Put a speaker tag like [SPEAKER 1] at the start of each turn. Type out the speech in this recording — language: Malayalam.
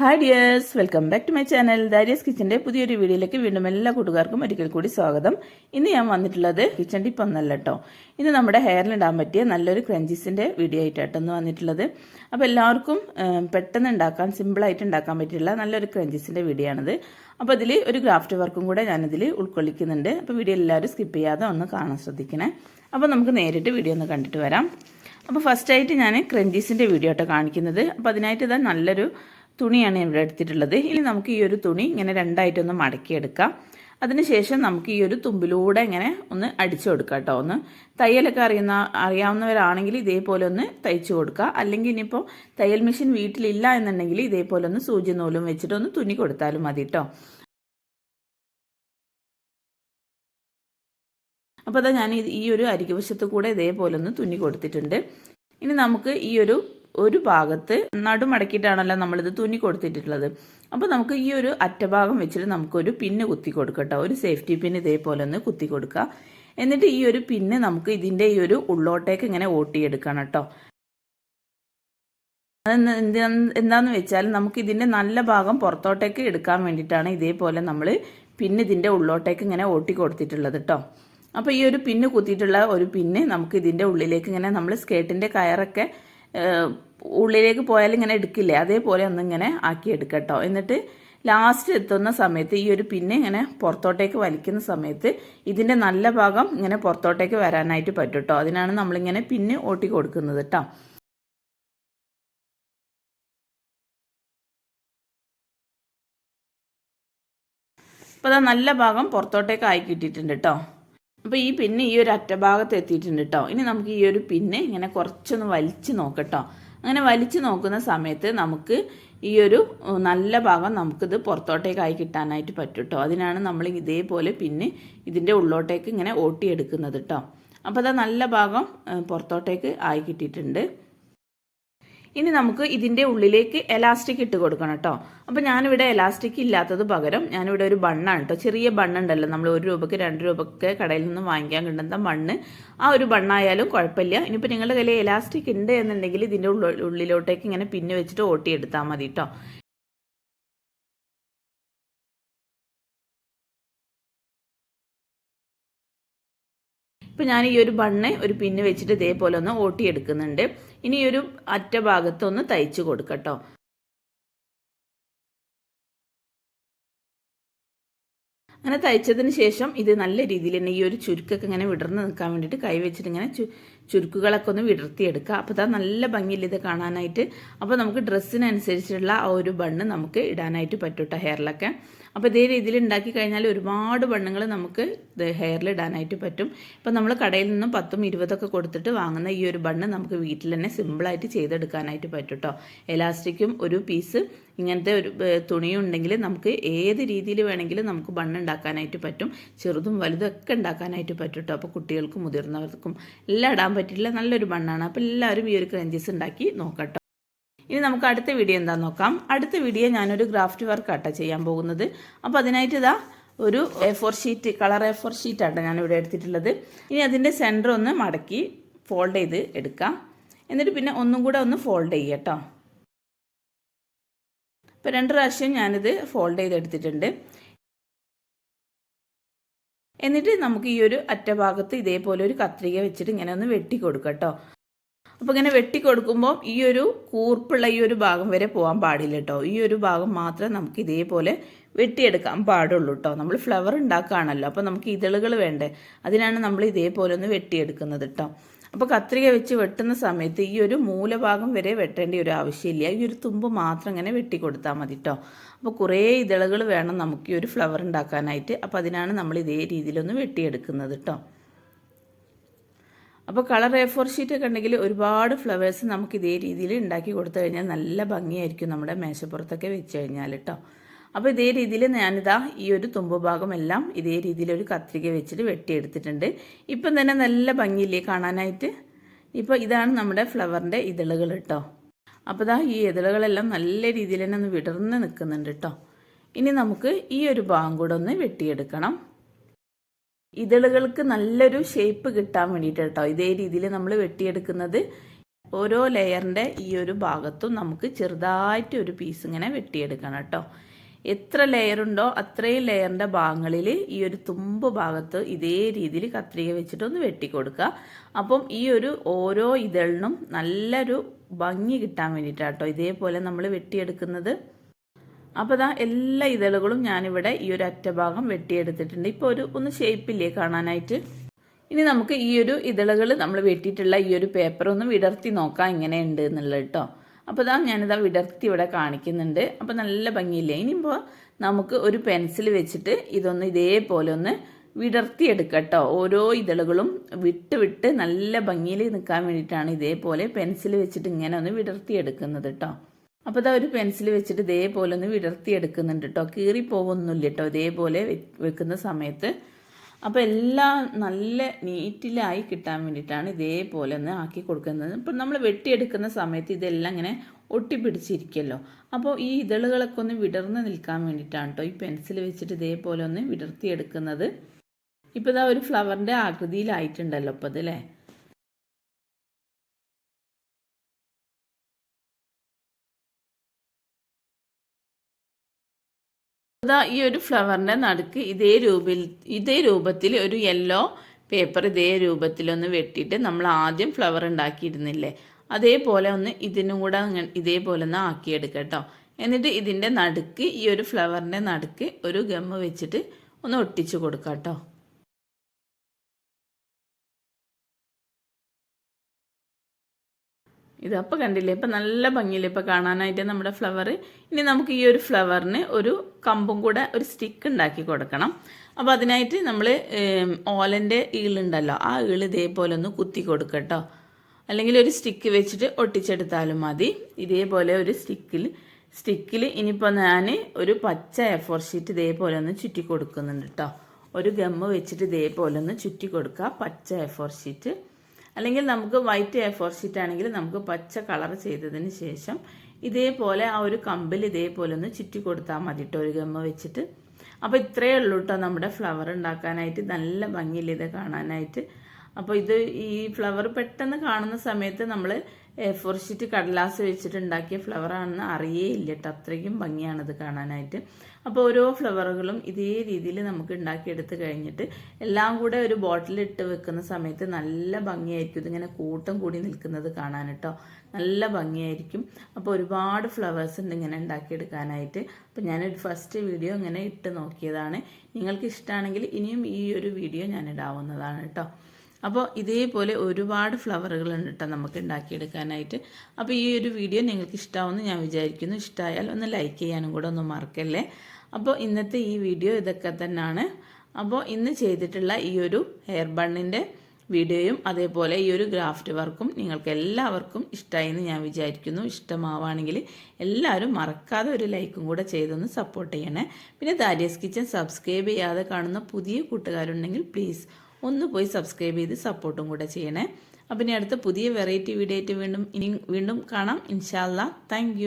[SPEAKER 1] Hi dears welcome back to my channel Darius കിച്ചന്റെ പുതിയൊരു വീഡിയോയിലേക്ക് വീണ്ടും എല്ലാ കൂട്ടുകാർക്കും ഒരിക്കൽ കൂടി സ്വാഗതം. ഇന്ന് ഞാൻ വന്നിട്ടുള്ളത് കിച്ചൺ ടിപ്പ് ഒന്നല്ല കേട്ടോ ഇന്ന് നമ്മുടെ ഹെയറിലിടാൻ പറ്റിയ നല്ലൊരു ക്രഞ്ചീസിന്റെ വീഡിയോ ആയിട്ടാണ് വന്നിട്ടുള്ളത്. അപ്പോൾ എല്ലാവർക്കും പെട്ടെന്ന് ഉണ്ടാക്കാൻ സിമ്പിളായിട്ട് ഉണ്ടാക്കാൻ പറ്റിയുള്ള നല്ലൊരു ക്രഞ്ചീസിന്റെ വീഡിയോ ആണിത്. അപ്പോൾ അതിൽ ഒരു ഗ്രാഫ്റ്റ് വർക്കും കൂടെ ഞാനിതിൽ ഉൾക്കൊള്ളിക്കുന്നുണ്ട്. അപ്പോൾ വീഡിയോ എല്ലാവരും സ്കിപ്പ് ചെയ്യാതെ ഒന്ന് കാണാൻ ശ്രദ്ധിക്കണേ. അപ്പോൾ നമുക്ക് നേരിട്ട് വീഡിയോ ഒന്ന് കണ്ടിട്ട് വരാം. അപ്പോൾ ഫസ്റ്റായിട്ട് ഞാൻ ക്രഞ്ചീസിന്റെ വീഡിയോ ആട്ടോ കാണിക്കുന്നത്. അപ്പോൾ അതിനായിട്ട് ഇതാ നല്ലൊരു തുണിയാണ് ഇവിടെ എടുത്തിട്ടുള്ളത്. ഇനി നമുക്ക് ഈ ഒരു തുണി ഇങ്ങനെ രണ്ടായിട്ടൊന്ന് മടക്കിയെടുക്കാം. അതിനുശേഷം നമുക്ക് ഈ ഒരു തുമ്പിലൂടെ ഇങ്ങനെ ഒന്ന് അടിച്ചു കൊടുക്കാം കേട്ടോ. ഒന്ന് തയ്യലൊക്കെ അറിയുന്ന അറിയാവുന്നവരാണെങ്കിൽ ഇതേപോലെ ഒന്ന് തയ്ച്ചു കൊടുക്കുക അല്ലെങ്കിൽ ഇനിയിപ്പോൾ തയ്യൽ മെഷീൻ വീട്ടിലില്ല എന്നുണ്ടെങ്കിൽ ഇതേപോലെ ഒന്ന് സൂചി നൂലും വെച്ചിട്ട് ഒന്ന് തുണി കൊടുത്താലും മതി കേട്ടോ. അപ്പോൾ അതാ ഞാൻ ഈ ഒരു അരികുവശത്ത് കൂടെ ഇതേപോലെ ഒന്ന് തുന്നി കൊടുത്തിട്ടുണ്ട്. ഇനി നമുക്ക് ഈ ഒരു ഒരു ഭാഗത്ത് നടുമടക്കിയിട്ടാണല്ലോ നമ്മളിത് തുന്നി കൊടുത്തിട്ടുള്ളത്. അപ്പോൾ നമുക്ക് ഈ ഒരു അറ്റഭാഗം വെച്ചിട്ട് നമുക്കൊരു പിന്ന് കുത്തി കൊടുക്കട്ടോ. ഒരു സേഫ്റ്റി പിന്ന് ഇതേപോലെ ഒന്ന് കുത്തി കൊടുക്കുക. എന്നിട്ട് ഈ ഒരു പിന്ന് നമുക്ക് ഇതിന്റെ ഈ ഒരു ഉള്ളോട്ടേക്ക് ഇങ്ങനെ ഓട്ടിയെടുക്കണം കേട്ടോ. എന്താന്ന് വെച്ചാൽ നമുക്ക് ഇതിന്റെ നല്ല ഭാഗം പുറത്തോട്ടേക്ക് എടുക്കാൻ വേണ്ടിയിട്ടാണ് ഇതേപോലെ നമ്മൾ പിന്നെ ഇതിന്റെ ഉള്ളോട്ടേക്ക് ഇങ്ങനെ ഓട്ടി കൊടുത്തിട്ടുള്ളത് കേട്ടോ. അപ്പോൾ ഈ ഒരു പിന്ന് കുത്തിയിട്ടുള്ള ഒരു പിന്ന് നമുക്ക് ഇതിന്റെ ഉള്ളിലേക്ക് ഇങ്ങനെ നമ്മൾ സ്കേർട്ടിന്റെ കയറൊക്കെ ഉള്ളിലേക്ക് പോയാൽ ഇങ്ങനെ എടുക്കില്ലേ? അതേപോലെ ഒന്നിങ്ങനെ ആക്കി എടുക്കട്ടോ. എന്നിട്ട് ലാസ്റ്റ് എത്തുന്ന സമയത്ത് ഈ ഒരു പിന്നെ ഇങ്ങനെ പുറത്തോട്ടേക്ക് വലിക്കുന്ന സമയത്ത് ഇതിന്റെ നല്ല ഭാഗം ഇങ്ങനെ പുറത്തോട്ടേക്ക് വരാനായിട്ട് പറ്റും കേട്ടോ അതിനാണ് നമ്മളിങ്ങനെ പിന്നെ ഓട്ടി കൊടുക്കുന്നത് കേട്ടോ അപ്പോൾ നല്ല ഭാഗം പുറത്തോട്ടേക്ക് ആയി കിട്ടിയിട്ടുണ്ട് കേട്ടോ അപ്പോൾ ഈ പിന്നെ ഈ ഒരു അറ്റഭാഗത്ത് എത്തിയിട്ടുണ്ട് കേട്ടോ ഇനി നമുക്ക് ഈ ഒരു പിന്നെ ഇങ്ങനെ കുറച്ചൊന്ന് വലിച്ച് നോക്കട്ടോ അങ്ങനെ വലിച്ച് നോക്കുന്ന സമയത്ത് നമുക്ക് ഈ ഒരു നല്ല ഭാഗം നമുക്കിത് പുറത്തോട്ടേക്കായി കിട്ടാനായിട്ട് പറ്റും കേട്ടോ അതിനാണ് നമ്മൾ ഇതേപോലെ പിന്നെ ഇതിന്റെ ഉള്ളോട്ടേക്ക് ഇങ്ങനെ ഓട്ടിയെടുക്കുന്നത് കേട്ടോ അപ്പോൾ അത് നല്ല ഭാഗം പുറത്തോട്ടേക്ക് ആയി കിട്ടിയിട്ടുണ്ട്. ഇനി നമുക്ക് ഇതിന്റെ ഉള്ളിലേക്ക് എലാസ്റ്റിക് ഇട്ട് കൊടുക്കണം കേട്ടോ. അപ്പോൾ ഞാനിവിടെ എലാസ്റ്റിക് ഇല്ലാത്തത് പകരം ഞാനിവിടെ ഒരു ബണ്ണാണ് കേട്ടോ. ചെറിയ ബണ്ണുണ്ടല്ലോ. നമ്മൾ ഒരു രൂപയ്ക്ക് രണ്ട് രൂപയ്ക്ക് കടയിൽ നിന്ന് വാങ്ങിക്കാൻ കിട്ടുന്ന മണ്ണ് ആ ഒരു ബണ്ണായാലും കുഴപ്പമില്ല. ഇനിയിപ്പോൾ നിങ്ങളുടെ കയ്യിൽ എലാസ്റ്റിക് ഉണ്ട് എന്നുണ്ടെങ്കിൽ ഇതിന്റെ ഉള്ള ഉള്ളിലോട്ടേക്ക് ഇങ്ങനെ പിന്നെ വെച്ചിട്ട് ഓട്ടിയെടുത്താൽ മതി കേട്ടോ. ഇപ്പം ഞാൻ ഈ ഒരു ബണ്ണ് ഒരു പിന്ന് വെച്ചിട്ട് ഇതേപോലെ ഒന്ന് ഓട്ടിയെടുക്കുന്നുണ്ട്. ഇനി ഈ ഒരു അറ്റ ഭാഗത്തൊന്ന് തയ്ച്ച് കൊടുക്കട്ടോ. അങ്ങനെ തയ്ച്ചതിന് ശേഷം ഇത് നല്ല രീതിയിൽ തന്നെ ഈ ഒരു ചുരുക്കൊക്കെ ഇങ്ങനെ വിടർന്ന് നിൽക്കാൻ വേണ്ടിയിട്ട് കൈ വെച്ചിട്ട് ഇങ്ങനെ ചുരുക്കുകളൊക്കെ ഒന്ന് വിടർത്തിയെടുക്കുക. അപ്പോൾ ഇതാ നല്ല ഭംഗിയില്ല ഇത് കാണാനായിട്ട്. അപ്പോൾ നമുക്ക് ഡ്രസ്സിനനുസരിച്ചുള്ള ആ ഒരു ബണ്ണ് നമുക്ക് ഇടാനായിട്ട് പറ്റൂട്ടോ ഹെയറിലൊക്കെ. അപ്പോൾ ഇതേ രീതിയിൽ ഉണ്ടാക്കി കഴിഞ്ഞാൽ ഒരുപാട് ബണ്ണുകൾ നമുക്ക് ഹെയറിൽ ഇടാനായിട്ട് പറ്റും. ഇപ്പം നമ്മൾ കടയിൽ നിന്നും പത്തും ഇരുപതൊക്കെ കൊടുത്തിട്ട് വാങ്ങുന്ന ഈ ഒരു ബണ്ണ് നമുക്ക് വീട്ടിൽ തന്നെ സിമ്പിളായിട്ട് ചെയ്തെടുക്കാനായിട്ട് പറ്റും കേട്ടോ എലാസ്റ്റിക്കും ഒരു പീസ് ഇങ്ങനത്തെ ഒരു തുണിയുണ്ടെങ്കിൽ നമുക്ക് ഏത് രീതിയിൽ വേണമെങ്കിലും നമുക്ക് ബണ്ണ് ഉണ്ടാക്കാനായിട്ട് പറ്റും. ചെറുതും വലുതും ഒക്കെ ഉണ്ടാക്കാനായിട്ട് പറ്റും കേട്ടോ അപ്പോൾ കുട്ടികൾക്കും മുതിർന്നവർക്കും എല്ലാം ഇടാൻ പറ്റില്ല നല്ലൊരു ബണ്ണാണ് അപ്പോൾ എല്ലാവരും ഈ ഒരു ക്രഞ്ചീസ് ഉണ്ടാക്കി നോക്കട്ടോ. ഇനി നമുക്ക് അടുത്ത വീഡിയോ എന്താ നോക്കാം. അടുത്ത വീഡിയോ ഞാനൊരു ഗ്രാഫ്റ്റ് വർക്ക് ആട്ടോ ചെയ്യാൻ പോകുന്നത്. അപ്പോൾ അതിനായിട്ട് ഇതാ ഒരു A four sheet colour A four sheet ആട്ടോ ഞാനിവിടെ എടുത്തിട്ടുള്ളത്. ഇനി അതിന്റെ സെന്റർ ഒന്ന് മടക്കി ഫോൾഡ് ചെയ്ത് എടുക്കാം. എന്നിട്ട് പിന്നെ ഒന്നും കൂടെ ഒന്ന് ഫോൾഡ് ചെയ്യുക കേട്ടോ. ഇപ്പോൾ രണ്ട് പ്രാവശ്യം ഞാനിത് ഫോൾഡ് ചെയ്തെടുത്തിട്ടുണ്ട്. എന്നിട്ട് നമുക്ക് ഈ ഒരു അറ്റഭാഗത്ത് ഇതേപോലെ ഒരു കത്രിക വെച്ചിട്ട് ഇങ്ങനെ ഒന്ന് വെട്ടി കൊടുക്കട്ടോ കേട്ടോ അപ്പോൾ ഇങ്ങനെ വെട്ടി കൊടുക്കുമ്പോൾ ഈ ഒരു കൂർപ്പുള്ള ഈ ഒരു ഭാഗം വരെ പോകാൻ പാടില്ല കേട്ടോ ഈ ഒരു ഭാഗം മാത്രമേ നമുക്ക് ഇതേപോലെ വെട്ടിയെടുക്കാൻ പാടുള്ളൂ കേട്ടോ നമ്മൾ ഫ്ലവർ ഉണ്ടാക്കുകയാണല്ലോ അപ്പോൾ നമുക്ക് ഇതളുകൾ വേണ്ടേ? അതിനാണ് നമ്മൾ ഇതേപോലെ ഒന്ന് വെട്ടിയെടുക്കുന്നത് കേട്ടോ അപ്പോൾ കത്രിക വെച്ച് വെട്ടുന്ന സമയത്ത് ഈ ഒരു മൂലഭാഗം വരെ വെട്ടേണ്ട ഒരു ആവശ്യമില്ല. ഈ ഒരു തുമ്പ് മാത്രം ഇങ്ങനെ വെട്ടി കൊടുത്താൽ മതി കേട്ടോ അപ്പോൾ കുറേ ഇതളുകൾ വേണം നമുക്ക് ഈ ഒരു ഫ്ലവർ ഉണ്ടാക്കാനായിട്ട്. അപ്പോൾ അതിനാണ് നമ്മൾ ഇതേ രീതിയിലൊന്ന് വെട്ടിയെടുക്കുന്നത് കേട്ടോ അപ്പോൾ കളർ എ ഫോർ ഷീറ്റ് ഒക്കെ ഉണ്ടെങ്കിൽ ഒരുപാട് ഫ്ലവേഴ്സ് നമുക്ക് ഇതേ രീതിയിൽ ഉണ്ടാക്കി കൊടുത്തു കഴിഞ്ഞാൽ നല്ല ഭംഗിയായിരിക്കും നമ്മുടെ മേശപ്പുറത്തൊക്കെ വെച്ച് കഴിഞ്ഞാൽ കേട്ടോ അപ്പോൾ ഇതേ രീതിയിൽ ഞാനിതാ ഈ ഒരു തുമ്പ് ഭാഗം എല്ലാം ഇതേ രീതിയിൽ ഒരു കത്രിക വെച്ചിട്ട് വെട്ടിയെടുത്തിട്ടുണ്ട്. ഇപ്പം തന്നെ നല്ല ഭംഗിയില്ലേ കാണാനായിട്ട്? ഇപ്പോൾ ഇതാണ് നമ്മുടെ ഫ്ലവറിന്റെ ഇതളുകൾ കേട്ടോ. അപ്പോൾ ഇതാ ഈ ഇതളുകളെല്ലാം നല്ല രീതിയിൽ തന്നെ ഒന്ന് വിടർന്ന് നിൽക്കുന്നുണ്ട് കേട്ടോ. ഇനി നമുക്ക് ഈ ഒരു ഭാഗം കൂടെ ഒന്ന് വെട്ടിയെടുക്കണം. ഇതളുകൾക്ക് നല്ലൊരു ഷേപ്പ് കിട്ടാൻ വേണ്ടിയിട്ട് കേട്ടോ ഇതേ രീതിയിൽ നമ്മൾ വെട്ടിയെടുക്കുന്നത്. ഓരോ ലെയറിന്റെ ഈ ഒരു ഭാഗത്തും നമുക്ക് ചെറുതായിട്ട് ഒരു പീസ് ഇങ്ങനെ വെട്ടിയെടുക്കണം കേട്ടോ. എത്ര ലെയർ ഉണ്ടോ അത്രയും ലെയറിന്റെ ഭാഗങ്ങളിൽ ഈ ഒരു തുമ്പ് ഭാഗത്ത് ഇതേ രീതിയിൽ കത്രിക വെച്ചിട്ടൊന്ന് വെട്ടിക്കൊടുക്കുക അപ്പം ഈ ഒരു ഓരോ ഇതളിനും നല്ലൊരു ഭംഗി കിട്ടാൻ വേണ്ടിയിട്ടാട്ടോ ഇതേപോലെ നമ്മൾ വെട്ടിയെടുക്കുന്നത്. അപ്പോൾ ദാ എല്ലാ ഇതളുകളും ഞാനിവിടെ ഈ ഒരു അറ്റഭാഗം വെട്ടിയെടുത്തിട്ടുണ്ട്. ഇപ്പോൾ ഒരു ഒന്ന് ഷേപ്പില്ലേ കാണാനായിട്ട്? ഇനി നമുക്ക് ഈ ഒരു ഇതളുകൾ നമ്മൾ വെട്ടിയിട്ടുള്ള ഈ ഒരു പേപ്പർ ഒന്ന് വിടർത്തി നോക്കാം എങ്ങനെയുണ്ട് എന്നുള്ളത് കേട്ടോ അപ്പോൾ ഇതാ ഞാനിതാ വിടർത്തി ഇവിടെ കാണിക്കുന്നുണ്ട്. അപ്പോൾ നല്ല ഭംഗിയില്ലേ? ഇനിയിപ്പോൾ നമുക്ക് ഒരു പെൻസിൽ വെച്ചിട്ട് ഇതൊന്ന് ഇതേപോലെ ഒന്ന് വിടർത്തിയെടുക്കട്ടോ. ഓരോ ഇതളുകളും വിട്ട് വിട്ട് നല്ല ഭംഗിയിൽ നിൽക്കാൻ വേണ്ടിയിട്ടാണ് ഇതേപോലെ പെൻസിൽ വെച്ചിട്ട് ഇങ്ങനെ ഒന്ന് വിടർത്തിയെടുക്കുന്നത് കേട്ടോ അപ്പോൾ ഇതാ ഒരു പെൻസിൽ വെച്ചിട്ട് ഇതേപോലെ ഒന്ന് വിടർത്തിയെടുക്കുന്നുണ്ട് കേട്ടോ കീറി പോകുന്നില്ല കേട്ടോ ഇതേപോലെ വെക്കുന്ന സമയത്ത്. അപ്പോൾ എല്ലാം നല്ല നീറ്റിലായി കിട്ടാൻ വേണ്ടിയിട്ടാണ് ഇതേപോലെ ഒന്ന് ആക്കി കൊടുക്കുന്നത്. ഇപ്പം നമ്മൾ വെട്ടിയെടുക്കുന്ന സമയത്ത് ഇതെല്ലാം ഇങ്ങനെ ഒട്ടിപ്പിടിച്ചിരിക്കുമല്ലോ അപ്പോൾ ഈ ഇതളുകളൊക്കെ ഒന്ന് വിടർന്ന് നിൽക്കാൻ വേണ്ടിയിട്ടാണ് കേട്ടോ ഈ പെൻസിൽ വെച്ചിട്ട് ഇതേപോലെ ഒന്ന് വിടർത്തിയെടുക്കുന്നത്. ഇപ്പോൾ ഇതാ ഒരു ഫ്ലവറിന്റെ ആകൃതിയിലായിട്ടുണ്ടല്ലോ അപ്പോൾ അത് ഇതാ ഈ ഒരു ഫ്ലവറിന്റെ നടുക്ക് ഇതേ രൂപത്തിൽ ഇതേ രൂപത്തിൽ ഒരു യെല്ലോ പേപ്പർ ഇതേ രൂപത്തിലൊന്ന് വെട്ടിയിട്ട് നമ്മൾ ആദ്യം ഫ്ലവർ ഉണ്ടാക്കിയിരുന്നില്ലേ? അതേപോലെ ഒന്ന് ഇതിനും കൂടെ ഇതേപോലെ ഒന്ന് ആക്കിയെടുക്കുക കേട്ടോ എന്നിട്ട് ഇതിന്റെ നടുക്ക് ഈ ഒരു ഫ്ലവറിന്റെ നടുക്ക് ഒരു ഗമ്മ് വെച്ചിട്ട് ഒന്ന് ഒട്ടിച്ചു കൊടുക്കാം കേട്ടോ ഇതപ്പോൾ കണ്ടില്ലേ? ഇപ്പം നല്ല ഭംഗിയില്ലേ ഇപ്പം കാണാനായിട്ട് നമ്മുടെ ഫ്ലവർ ഇനി നമുക്ക് ഈ ഒരു ഫ്ലവറിന് ഒരു കമ്പും കൂടെ ഒരു സ്റ്റിക്ക് ഉണ്ടാക്കി കൊടുക്കണം. അപ്പോൾ അതിനായിട്ട് നമ്മൾ ഓലന്റെ ഈളുണ്ടല്ലോ ആ ഈൾ ഇതേപോലെ ഒന്ന് കുത്തി കൊടുക്കട്ടോ അല്ലെങ്കിൽ ഒരു സ്റ്റിക്ക് വെച്ചിട്ട് ഒട്ടിച്ചെടുത്താലും മതി. ഇതേപോലെ ഒരു സ്റ്റിക്കിൽ സ്റ്റിക്കിൽ ഇനിയിപ്പോൾ ഞാൻ ഒരു പച്ച എഫോർ ഷീറ്റ് ഇതേപോലെ ഒന്ന് ചുറ്റി കൊടുക്കുന്നുണ്ട് കേട്ടോ ഒരു ഗമ്മ് വെച്ചിട്ട് ഇതേപോലെ ഒന്ന് ചുറ്റി കൊടുക്കുക പച്ച എഫോർ ഷീറ്റ് അല്ലെങ്കിൽ നമുക്ക് വൈറ്റ് എ ഫോർ ഷീറ്റ് ആണെങ്കിൽ നമുക്ക് പച്ച കളർ ചെയ്തതിന് ശേഷം ഇതേപോലെ ആ ഒരു കമ്പിൽ ഇതേപോലെ ഒന്ന് ചുറ്റി കൊടുത്താൽ മതി കേട്ടോ ഒരു ഗമ്മ വെച്ചിട്ട്. അപ്പോൾ ഇത്രയേ ഉള്ളൂ കേട്ടോ നമ്മുടെ ഫ്ലവർ ഉണ്ടാക്കാനായിട്ട്. നല്ല ഭംഗിയില്ല ഇത് കാണാനായിട്ട്. അപ്പോൾ ഇത് ഈ ഫ്ലവർ പെട്ടെന്ന് കാണുന്ന സമയത്ത് നമ്മൾ ഫോർ ഷീറ്റ് കടലാസ് വെച്ചിട്ട് ഉണ്ടാക്കിയ ഫ്ലവറാണെന്ന് അറിയേയില്ല കേട്ടോ അത്രയ്ക്കും ഭംഗിയാണത് കാണാനായിട്ട്. അപ്പോൾ ഓരോ ഫ്ലവറുകളും ഇതേ രീതിയിൽ നമുക്ക് ഉണ്ടാക്കിയെടുത്ത് കഴിഞ്ഞിട്ട് എല്ലാം കൂടെ ഒരു ബോട്ടിലിട്ട് വെക്കുന്ന സമയത്ത് നല്ല ഭംഗിയായിരിക്കും. ഇതിങ്ങനെ കൂട്ടം കൂടി നിൽക്കുന്നത് കാണാൻ കേട്ടോ നല്ല ഭംഗിയായിരിക്കും. അപ്പോൾ ഒരുപാട് ഫ്ലവേഴ്സ് ഉണ്ട് ഇങ്ങനെ ഉണ്ടാക്കിയെടുക്കാനായിട്ട്. അപ്പോൾ ഞാനൊരു ഫസ്റ്റ് വീഡിയോ ഇങ്ങനെ ഇട്ട് നോക്കിയതാണ്. നിങ്ങൾക്ക് ഇഷ്ടമാണെങ്കിൽ ഇനിയും ഈ ഒരു വീഡിയോ ഞാൻ ഇടാവുന്നതാണ് കേട്ടോ. അപ്പോൾ ഇതേപോലെ ഒരുപാട് ഫ്ലവറുകളുണ്ട് കേട്ടോ നമുക്ക് ഉണ്ടാക്കിയെടുക്കാനായിട്ട്. അപ്പോൾ ഈ ഒരു വീഡിയോ നിങ്ങൾക്ക് ഇഷ്ടമാവുമെന്ന് ഞാൻ വിചാരിക്കുന്നു. ഇഷ്ടമായാൽ ഒന്ന് ലൈക്ക് ചെയ്യാനും കൂടെ ഒന്ന് മറക്കല്ലേ? അപ്പോൾ ഇന്നത്തെ ഈ വീഡിയോ ഇതൊക്കെ തന്നെയാണ്. അപ്പോൾ ഇന്ന് ചെയ്തിട്ടുള്ള ഈ ഒരു ഹെയർ ബണ്ണിന്റെ വീഡിയോയും അതേപോലെ ഈ ഒരു ഗ്രാഫ്റ്റ് വർക്കും നിങ്ങൾക്ക് എല്ലാവർക്കും ഇഷ്ടമായി എന്ന് ഞാൻ വിചാരിക്കുന്നു. ഇഷ്ടമാവുകയാണെങ്കിൽ എല്ലാവരും മറക്കാതെ ഒരു ലൈക്കും കൂടെ ചെയ്തൊന്ന് സപ്പോർട്ട് ചെയ്യണേ. പിന്നെ ദാരിയസ് കിച്ചൻ സബ്സ്ക്രൈബ് ചെയ്യാതെ കാണുന്ന പുതിയ കൂട്ടുകാരുണ്ടെങ്കിൽ പ്ലീസ് ഒന്ന് പോയി സബ്സ്ക്രൈബ് ചെയ്ത് സപ്പോർട്ടും കൂടെ ചെയ്യണേ. അപ്പം ഇനി അടുത്ത പുതിയ വെറൈറ്റി വീഡിയോ ആയിട്ട് വീണ്ടും ഇനി വീണ്ടും കാണാം. ഇൻഷാല്ല താങ്ക്